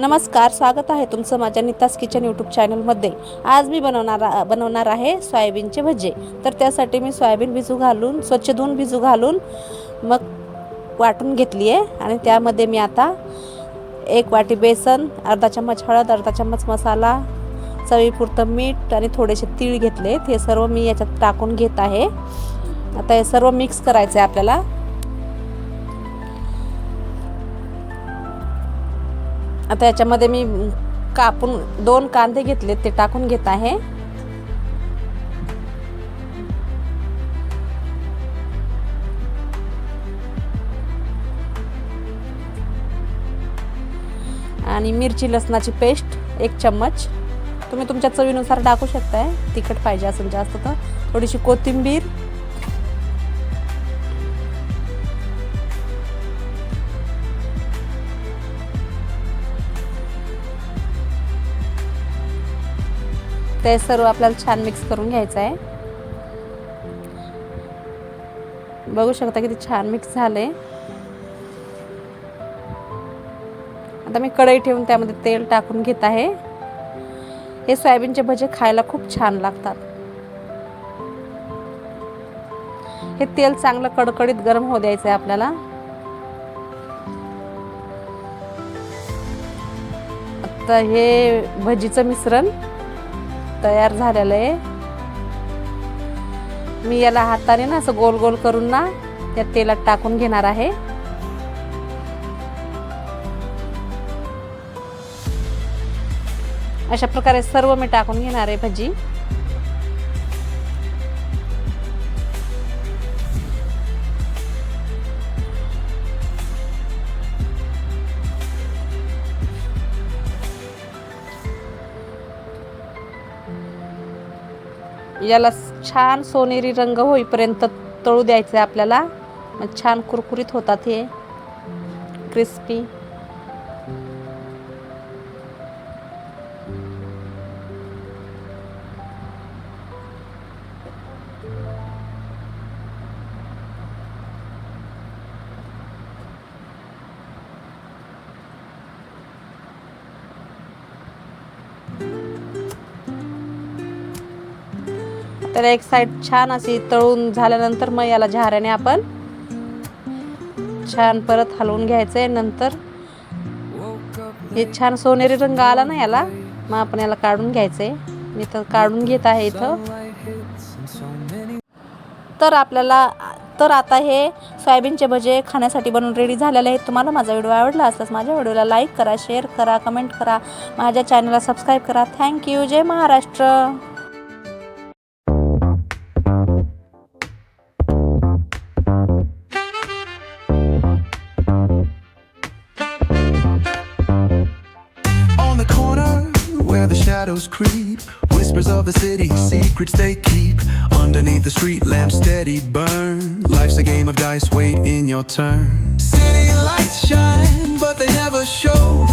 नमस्कार स्वागत आहे तुमचं माझ्या नितास किचन यूट्यूब चॅनलमध्ये आज मी बनवणार बनवणार आहे सोयाबीनचे भजे. तर त्यासाठी मी सोयाबीन भिजू घालून स्वच्छ धुवून भिजू घालून मग वाटून घेतली आहे. आणि त्यामध्ये मी आता एक वाटी बेसन अर्धा चम्मच हळद अर्धा चम्मच मसाला चवीपुरतं मीठ आणि थोडेसे तीळ घेतले ते सर्व मी याच्यात टाकून घेत आहे. आता हे सर्व मिक्स करायचं आहे आपल्याला. आता याच्यामध्ये मी कापून दोन कांदे घेतले ते टाकून घेत आहे. आणि मिरची लसणाची पेस्ट एक चम्मच. तुम्ही तुमच्या चवीनुसार टाकू शकताय. तिखट पाहिजे असेल जास्त तर. थोडीशी कोथिंबीर ते सर्व आपल्याला छान मिक्स करून घ्यायचं आहे. बघू शकता किती छान मिक्स झाले आता मी कढई ठेवून त्यामध्ये तेल टाकून घेत आहे. हे सोयाबीनचे भजे खायला खूप छान लागतात. हे तेल चांगलं कडकडीत गरम होऊ द्यायचं आहे आपल्याला. आता हे भजीचं मिश्रण तयार झालेलं आहे. मी याला हाताने ना असं गोल गोल करून ना त्या तेलात टाकून घेणार आहे. अशा प्रकारे सर्व मी टाकून घेणार आहे भजी. याला छान सोनेरी रंग होईपर्यंत तळू द्यायचं आहे आपल्याला. मग छान कुरकुरीत होतात हे. क्रिस्पी तर एक साईड छान अशी तळून झाल्यानंतर मग याला झाऱ्याने आपण छान परत हलवून घ्यायचंय. नंतर हे छान सोनेरी रंग आला ना याला मग आपण याला काढून घ्यायचंय. मी तर काढून घेत आहे इथं. तर आपल्याला तर आता हे सोयाबीनचे भजे खाण्यासाठी बनवून रेडी झालेले आहेत. तुम्हाला माझा व्हिडिओ आवडला असल्यास माझ्या व्हिडिओला लाईक करा शेअर करा कमेंट करा. माझ्या चॅनलला सबस्क्राईब करा. Thank you Jai Maharashtra. The shadows creep, whispers of the city, secrets they keep. Underneath the street lamp, steady burn. Life's a game of dice, wait in your turn. City lights shine, but they never show.